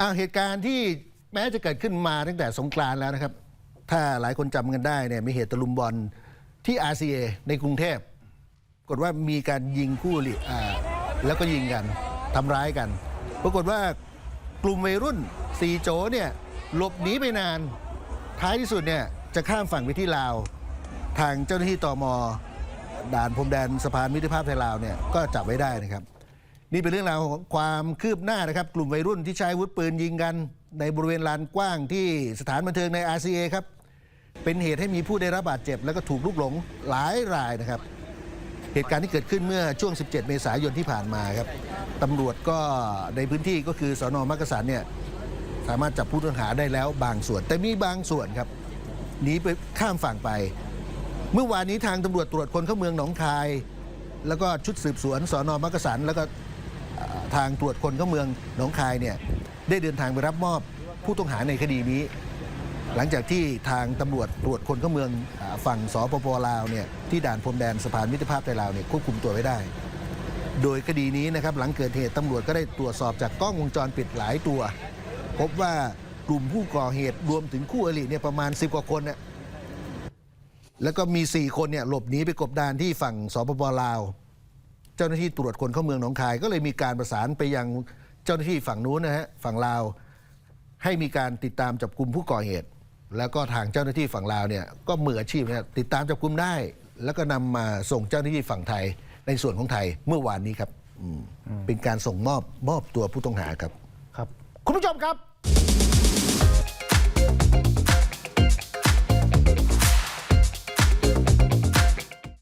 อ่าเหตุการณ์ที่แม้จะเกิดขึ้นมาตั้งแต่สงกรานต์แล้วนะครับ ถ้าหลายคนจำกันได้เนี่ยมีเหตุตะลุมบอลที่ RCA ในกรุงเทพปรากฏว่ามีการยิงคู่อริอ่าแล้วก็ยิงกันทำร้ายกัน ปรากฏว่ากลุ่มวัยรุ่นสีโจเนี่ยหลบหนีไปนาน ท้ายที่สุดเนี่ยจะข้ามฝั่งไปที่ลาว ทางเจ้าหน้าที่ตมด่านพรมแดนสะพานมิตรภาพไทยลาวเนี่ยก็จับไว้ได้นะครับ นี่เป็นเรื่องราวของความคืบหน้านะครับ กลุ่มวัยรุ่นที่ใช้อาวุธปืนยิงกัน ในบริเวณลานกว้างที่สถานบันเทิงใน RCA ครับ เป็นเหตุให้มีผู้ได้รับบาดเจ็บ แล้วก็ถูกลุกหลงหลายรายนะครับ เหตุการณ์ที่เกิดขึ้นเมื่อช่วง 17 เมษายนที่ผ่านมาครับตำรวจก็ในพื้นที่ก็คือสอนอมักกะสันเนี่ยสามารถจับผู้ต้องหาได้แล้วบางส่วน แต่มีบางส่วนครับหนีไปข้ามฝั่งไป เมื่อวานนี้ทางตำรวจตรวจคนเข้าเมืองหนองคาย แล้วก็ชุดสืบสวนสอนอมักกะสันแล้วก็ ทางตรวจคนเข้าเมืองหนองคายเนี่ยได้เดินทางไปรับมอบผู้ต้องหาในคดีนี้ หลังจากที่ทางตำรวจตรวจคนเข้าเมืองฝั่งสปปลาวเนี่ยที่ด่านพรมแดนสะพานมิตรภาพไทยลาวเนี่ยควบคุมตัวไว้ได้ โดยคดีนี้นะครับหลังเกิดเหตุตำรวจก็ได้ตรวจสอบจากกล้องวงจรปิดหลายตัว พบว่ากลุ่มผู้ก่อเหตุรวมถึงคู่อริเนี่ยประมาณ 10 กว่าคนน่ยแล้วก็มี 4 คนเนี่ยหลบหนีไปกบดานที่ฝั่งสปปลาว เจ้าหน้าที่ตรวจคนเข้าเมืองหนองคาย ก็เลยมีการประสานไปยังเจ้าหน้าที่ฝั่งนู้นนะฮะฝั่งลาว ให้มีการติดตามจับกลุ่มผู้ก่อเหตุ แล้วก็ทางเจ้าหน้าที่ฝั่งลาวเนี่ยก็มืออาชีพนะครับติดตามจับกลุ่มได้ แล้วก็นำมาส่งเจ้าหน้าที่ฝั่งไทย ในส่วนของไทยเมื่อวานนี้ครับอืมเป็นการส่งมอบมอบตัวผู้ต้องหาครับครับ คุณผู้ชมครับ